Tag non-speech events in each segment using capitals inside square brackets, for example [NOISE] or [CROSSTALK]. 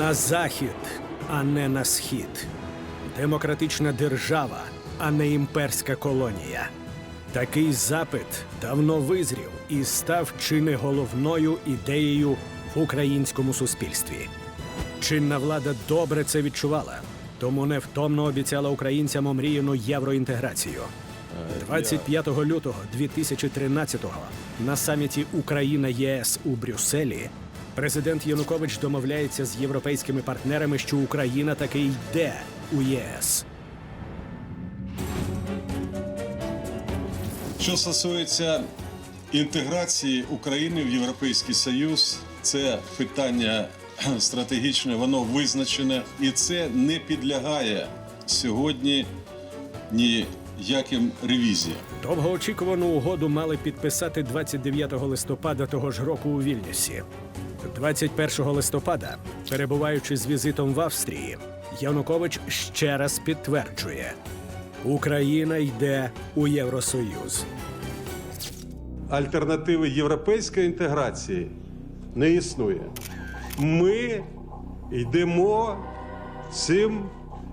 На захід, а не на схід. Демократична держава, а не імперська колонія. Такий запит давно визрів і став чи не головною ідеєю в українському суспільстві. Чинна влада добре це відчувала, тому невтомно обіцяла українцям омріяну євроінтеграцію. 25 лютого 2013-го на саміті Україна ЄС у Брюсселі президент Янукович домовляється з європейськими партнерами, що Україна таки йде у ЄС. Що стосується інтеграції України в Європейський Союз, це питання [CLEARS THROAT] стратегічне, воно визначене, і це не підлягає сьогодні ніяким ревізіям. Довгоочікувану угоду мали підписати 29 листопада того ж року у Вільнюсі. 21 листопада, перебуваючи з візитом в Австрії, Янукович ще раз підтверджує: Україна йде у Євросоюз. альтернативи європейської інтеграції не існує. Ми йдемо цим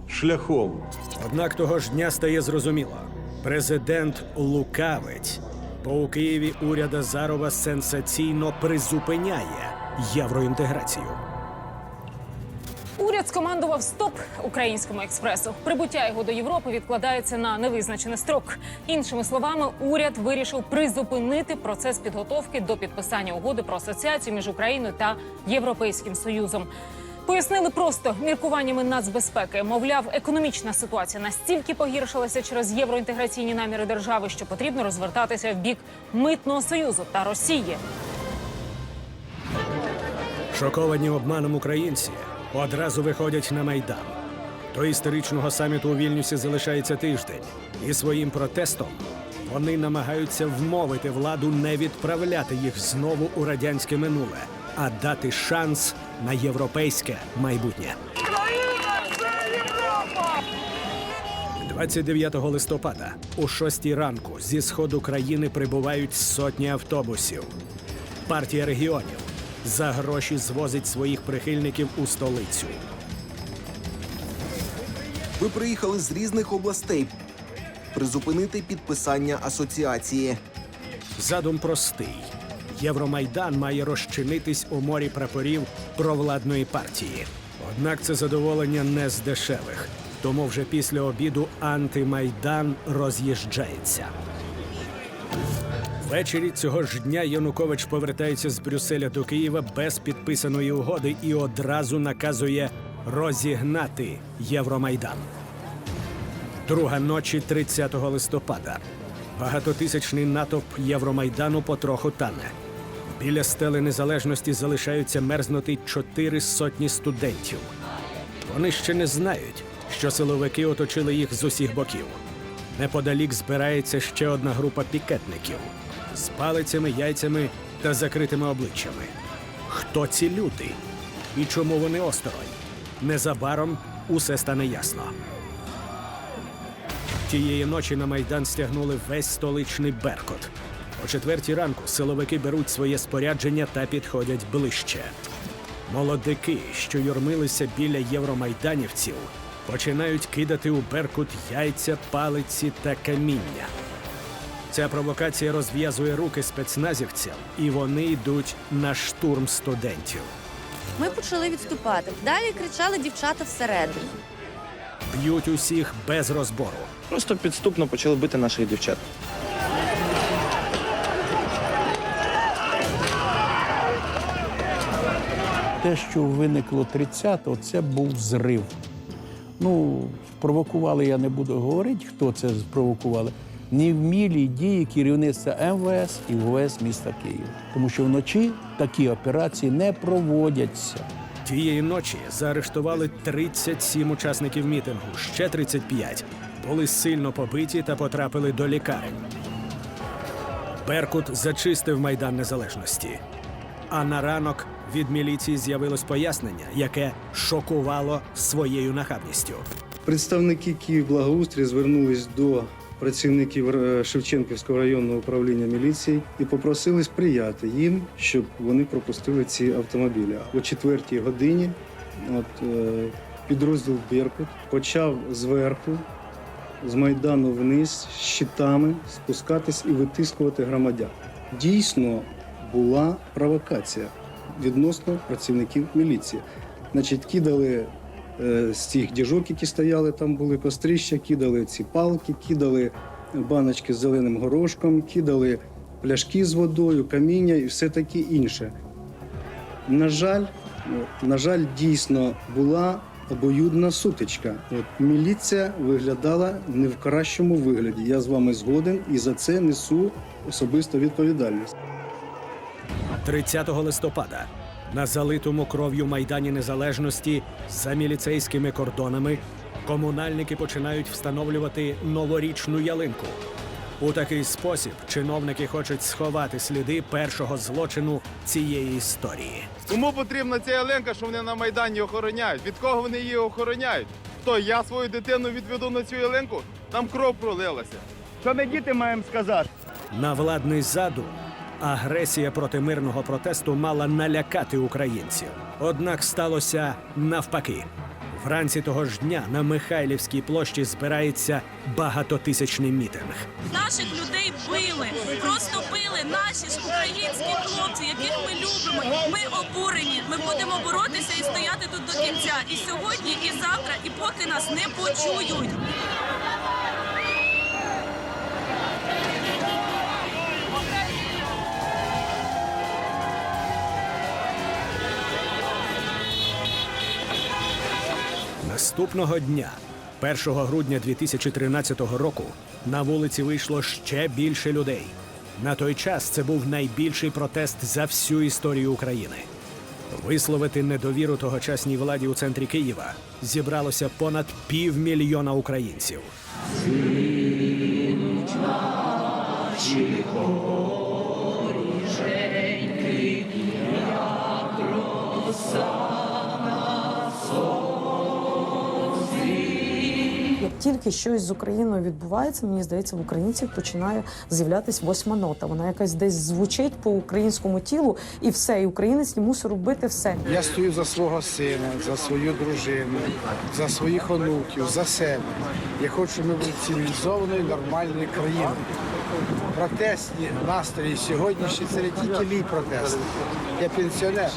шляхом. Однак того ж дня стає зрозуміло: президент лукавить, бо у Києві уряд Азарова сенсаційно призупиняє євроінтеграцію. Уряд скомандував стоп українському експресу. Прибуття його до Європи відкладається на невизначений строк. Іншими словами, уряд вирішив призупинити процес підготовки до підписання угоди про асоціацію між Україною та Європейським Союзом. Пояснили просто міркуваннями нацбезпеки. Мовляв, економічна ситуація настільки погіршилася через євроінтеграційні наміри держави, що потрібно розвертатися в бік митного союзу та Росії. Шоковані обманом українці одразу виходять на майдан. До історичного саміту у Вільнюсі залишається тиждень, і своїм протестом вони намагаються вмовити владу не відправляти їх знову у радянське минуле, а дати шанс на європейське майбутнє. 29 листопада о 6 ранку зі сходу країни прибувають сотні автобусів. Партія регіонів за гроші звозить своїх прихильників у столицю. Ви приїхали з різних областей призупинити підписання асоціації. Задум простий. Євромайдан має розчинитись у морі прапорів провладної партії. Однак це задоволення не з дешевих. Тому вже після обіду антимайдан роз'їжджається. Ввечері цього ж дня Янукович повертається з Брюсселя до Києва без підписаної угоди і одразу наказує розігнати Євромайдан. Друга ночі 30 листопада. Багатотисячний натовп Євромайдану потроху тане. Біля стели незалежності залишаються мерзнути чотири сотні студентів. Вони ще не знають, що силовики оточили їх з усіх боків. Неподалік збирається ще одна група пікетників з палицями, яйцями та закритими обличчями. Хто ці люди і чому вони осторонь? Незабаром усе стане ясно. Тієї ночі на майдан стягнули весь столичний беркут. О четвертій ранку силовики беруть своє спорядження та підходять ближче. Молодики, що юрмилися біля євромайданівців, починають кидати у беркут яйця, палиці та каміння. Ця провокація розв'язує руки спецназівцям, і вони йдуть на штурм студентів. Ми почали відступати. Далі кричали дівчата всередині. Б'ють усіх без розбору. Просто підступно почали бити наших дівчат. Те, що виникло 30-го, це був зрив. Ну, спровокували, я не буду говорити, хто це спровокували. Невмілі дії керівництва МВС і ВВС міста Києва. Тому що вночі такі операції не проводяться. Тієї ночі заарештували 37 учасників мітингу, ще 35 були сильно побиті та потрапили до лікарень. Беркут зачистив майдан незалежності. А на ранок від міліції з'явилось пояснення, яке шокувало своєю нахабністю. Представники Київблагоустрій звернулись до працівників е, Шевченківського районного управління міліції і попросили сприяти їм, щоб вони пропустили ці автомобілі. О четвертій годині от, е, підрозділ Беркут почав зверху, з Майдану вниз, щитами спускатись і витискувати громадян. Дійсно була провокація відносно працівників міліції. Значить, кидали з цих діжок, які стояли, там були кострища, кидали ці палки, кидали баночки з зеленим горошком, кидали пляшки з водою, каміння і все таке інше. На жаль, на жаль, дійсно була обоюдна сутичка. От, міліція виглядала не в кращому вигляді. Я з вами згоден і за це несу особисту відповідальність. 30 листопада на залитому кров'ю майдані незалежності за міліцейськими кордонами комунальники починають встановлювати новорічну ялинку. У такий спосіб чиновники хочуть сховати сліди першого злочину цієї історії. Кому потрібна ця ялинка, що вони на Майдані охороняють? Від кого вони її охороняють? Хто я свою дитину відведу на цю ялинку? Там кров пролилася. Що ми діти маємо сказати? На владний задум агресія проти мирного протесту мала налякати українців. Однак сталося навпаки. Вранці того ж дня на Михайлівській площі збирається багатотисячний мітинг. Наших людей били, просто били наші ж українські хлопці, яких ми любимо. Ми обурені. Ми будемо боротися і стояти тут до кінця. І сьогодні, і завтра, і поки нас не почують. Наступного дня, 1 грудня 2013 року, на вулиці вийшло ще більше людей. На той час це був найбільший протест за всю історію України. Висловити недовіру тогочасній владі у центрі Києва зібралося понад півмільйона українців. Як тільки щось з Україною відбувається, мені здається, в українців починає з'являтися восьма нота. Вона якась десь звучить по українському тілу, і все, і українець не мусить робити все. Я стою за свого сина, за свою дружину, за своїх онуків, за себе. Я хочу, щоб ми були цивілізованою, нормальною країною. Протестні настрої сьогоднішні це не тільки мій протест. Я пенсіонер.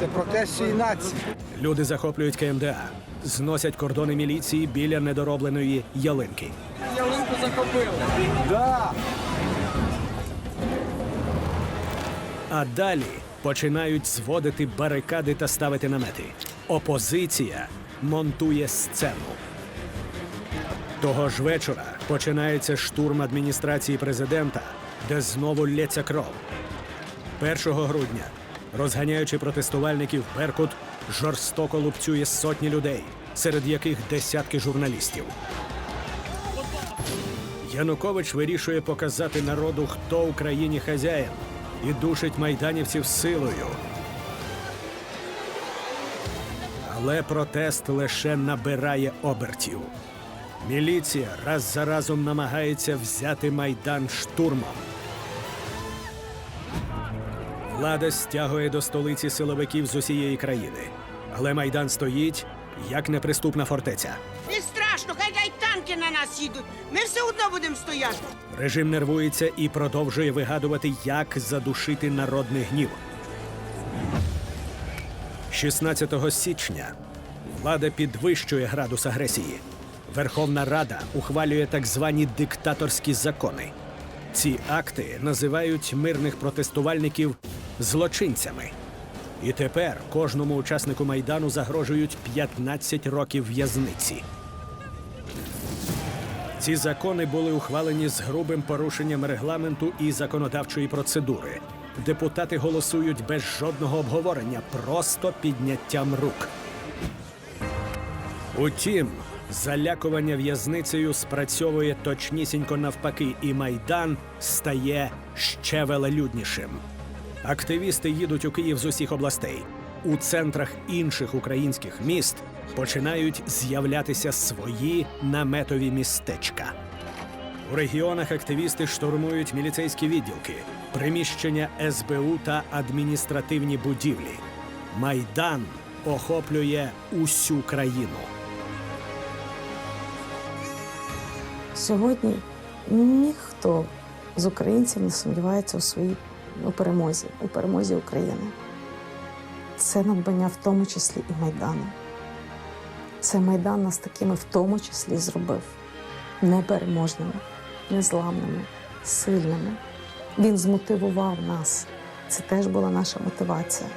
Це протест всієї нації. Люди захоплюють КМДА, зносять кордони міліції біля недоробленої ялинки. Ялинку захопили. А далі починають зводити барикади та ставити намети. Опозиція монтує сцену. Того ж вечора починається штурм адміністрації президента, де знову лється кров. 1 грудня, розганяючи протестувальників, Беркут жорстоко лупцює сотні людей, серед яких десятки журналістів. Янукович вирішує показати народу, хто в країні хазяїн, і душить майданівців силою. Але протест лише набирає обертів. Міліція раз за разом намагається взяти майдан штурмом. Влада стягує до столиці силовиків з усієї країни. Але майдан стоїть як неприступна фортеця. Не страшно, хай хай танки на нас їдуть. Ми все одно будемо стояти. Режим нервується і продовжує вигадувати, як задушити народний гнів. 16 січня влада підвищує градус агресії. Верховна Рада ухвалює так звані диктаторські закони. Ці акти називають мирних протестувальників злочинцями. І тепер кожному учаснику майдану загрожують 15 років в'язниці. Ці закони були ухвалені з грубим порушенням регламенту і законодавчої процедури. Депутати голосують без жодного обговорення, просто підняттям рук. Утім, залякування в'язницею спрацьовує точнісінько навпаки, і майдан стає ще велелюднішим. Активісти їдуть у Київ з усіх областей. У центрах інших українських міст починають з'являтися свої наметові містечка. У регіонах активісти штурмують міліцейські відділки, приміщення СБУ та адміністративні будівлі. Майдан охоплює усю країну. Сьогодні ніхто з українців не сумнівається у своїй у перемозі, у перемозі України. Це надбання в тому числі і Майдану. Це Майдан нас такими в тому числі зробив непереможними, незламними, сильними. Він змотивував нас. Це теж була наша мотивація.